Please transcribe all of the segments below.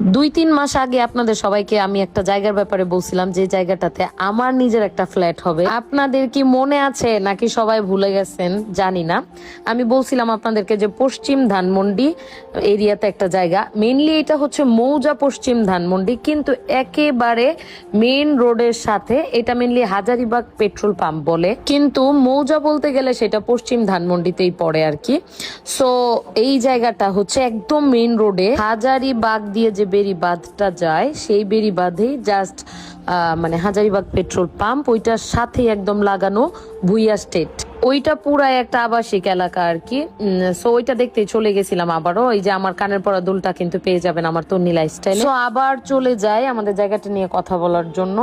দুই তিন মাস আগে আপনাদের সবাইকে আমি একটা জায়গার ব্যাপারে বলছিলাম, যে জায়গাটাতে আমার নিজের একটা ফ্ল্যাট হবে। আপনাদের কি মনে আছে নাকি সবাই ভুলে গেছেন? জানি না। আমি বলছিলাম আপনাদেরকে যে পশ্চিম ধানমন্ডি এরিয়াতে একটা জায়গা মেনলি এটা হচ্ছে মৌজা পশ্চিম ধানমন্ডি, কিন্তু একেবারে মেইন রোডের সাথে এটা মেনলি হাজারিবাগ পেট্রোল পাম্প বলে। কিন্তু মৌজা বলতে গেলে সেটা পশ্চিম ধানমন্ডিতেই পড়ে আর কি। সো এই জায়গাটা হচ্ছে একদম মেন রোডে হাজারিবাগ দিয়ে যে বেরিবাঁধটা যায়, সেই বেরিবাঁধেই জাস্ট মানে হাজারিবাগ পেট্রোল পাম্প, ওইটার সাথেই একদম লাগানো ভুইয়া স্টেট। ওইটা পুরাই একটা আবাসিক এলাকা আর কি। সো ওইটা দেখতে চলে গেছিলাম আবারও এই যে আমার কানের পরা দুলটা কিন্তু পেয়ে যাবেন আমার তন্নি লাইফস্টাইল সো আবার চলে যাই আমাদের জায়গাটা নিয়ে কথা বলার জন্য।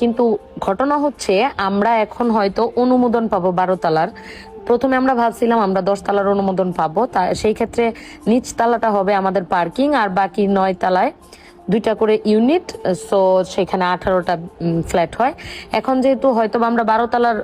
কিন্তু ঘটনা হচ্ছে, আমরা এখন হয়তো অনুমোদন পাবো বারো তালার প্রথমে আমরা ভাবছিলাম আমরা দশ তালার অনুমোদন পাবো। তা সেই ক্ষেত্রে নিচ তালাটা হবে আমাদের পার্কিং আর বাকি নয় তালায় দুইটা করে ইউনিট সো সেখানে আঠারোটা ফ্ল্যাট হয়। এখন যেহেতু হয়তো আমরা বারো তালার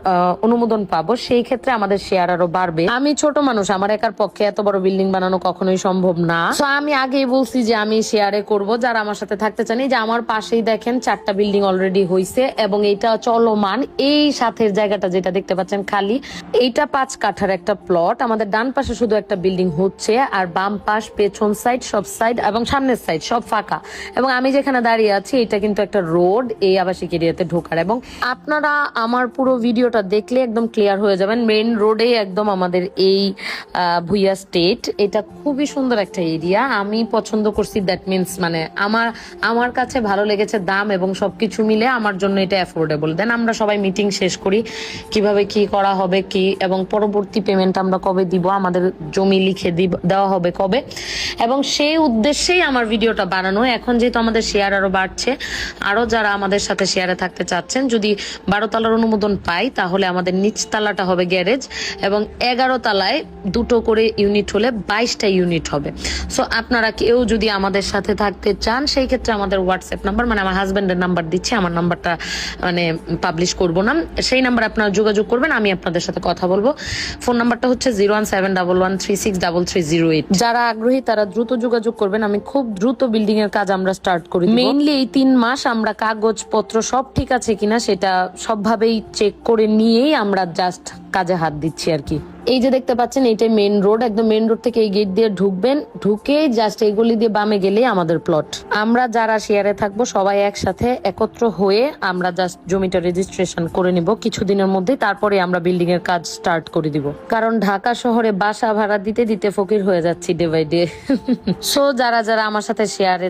অনুমোদন পাবো, সেই ক্ষেত্রে আমাদের শেয়ার আরও বাড়বে। আমি ছোট মানুষ, আমার একার পক্ষে এত বড় বিল্ডিং বানানো কখনোই সম্ভব না। তো আমি আগেই বলছি যে আমি শেয়ারে করব, যারা আমার সাথে থাকতে চান। যে আমার পাশেই দেখেন, চারটা বিল্ডিং অলরেডি হয়েছে এবং এটা চলমান। এই সাথের জায়গাটা যেটা দেখতে পাচ্ছেন খালি, এইটা পাঁচ কাঠার একটা প্লট আমাদের ডান পাশে শুধু একটা বিল্ডিং হচ্ছে, আর বাম পাশ পেছন সাইড সব সাইড এবং সামনের সাইড সব ফাঁকা। এবং আমি যেখানে দাঁড়িয়ে আছি, এটা কিন্তু একটা রোড এই আবাসিক এরিয়াতে ঢোকার। এবং আপনারা আমার পুরো ভিডিওটা দেখলে একদম ক্লিয়ার হয়ে যাবেন মেইন রোডে একদম আমাদের এই ভুইয়া স্টেট এটা খুবই সুন্দর একটা এরিয়া আমি পছন্দ করছি দ্যাট মিনস মানে আমার আমার কাছে ভালো লেগেছে দাম এবং সবকিছু মিলে আমার জন্য এটা অ্যাফোর্ডেবল দেন আমরা সবাই মিটিং শেষ করি, কীভাবে কি করা হবে, কি এবং পরবর্তী পেমেন্ট আমরা কবে দিব, আমাদের জমি লিখে দেওয়া হবে কবে। এবং সেই উদ্দেশ্যেই আমার ভিডিওটা বানানো। এখন যেহেতু আমাদের শেয়ার আরও বাড়ছে, আরও যারা আমাদের সাথে শেয়ারে থাকতে চাচ্ছেন, যদি বারো তালার অনুমোদন পাই, তাহলে আমাদের নিচ তালাটা হবে গ্যারেজ এবং এগারো তালায় দুটো করে ইউনিট হলে বাইশটা ইউনিট হবে। সো আপনারা কেউ যদি আমাদের সাথে থাকতে চান, সেই ক্ষেত্রে আমাদের হোয়াটসঅ্যাপ নাম্বার মানে আমার হাজব্যান্ডের নাম্বার দিচ্ছি, আমার নাম্বারটা মানে পাবলিশ করব না। সেই নাম্বার আপনারা যোগাযোগ করবেন, আমি আপনাদের সাথে কথা বলব। ফোন নাম্বারটা হচ্ছে zero one seven double one three six double three zero eight যারা আগ্রহী, তারা দ্রুত যোগাযোগ করবেন। আমি খুব দ্রুত বিল্ডিং এর কাজ আমরা স্টার্ট করি মেইনলি এই তিন মাস আমরা কাগজপত্র সব ঠিক আছে কিনা সেটা সবভাবেই চেক করে নিয়েই আমরা জাস্ট কাজে হাত দিচ্ছি আর কি। এই যে দেখতে পাচ্ছেন এইটাই মেন রোড একদম মেন রোড থেকে এই গেট দিয়ে ঢুকবেন, ঢুকে জাস্ট এই গলি দিয়ে বামে গেলেই আমাদের প্লট আমরা যারা শেয়ারে থাকব সবাই একসাথে একত্র হয়ে আমরা জাস্ট জমিটা রেজিস্ট্রেশন করে নিব। কিছুদিনের মধ্যেই তারপরে আমরা বিল্ডিং এর কাজ স্টার্ট করে দিব। কারণ ঢাকা শহরে বাসা ভাড়া দিতে দিতে ফকির হয়ে যাচ্ছি ডে বাই ডে সো যারা যারা আমার সাথে শেয়ারে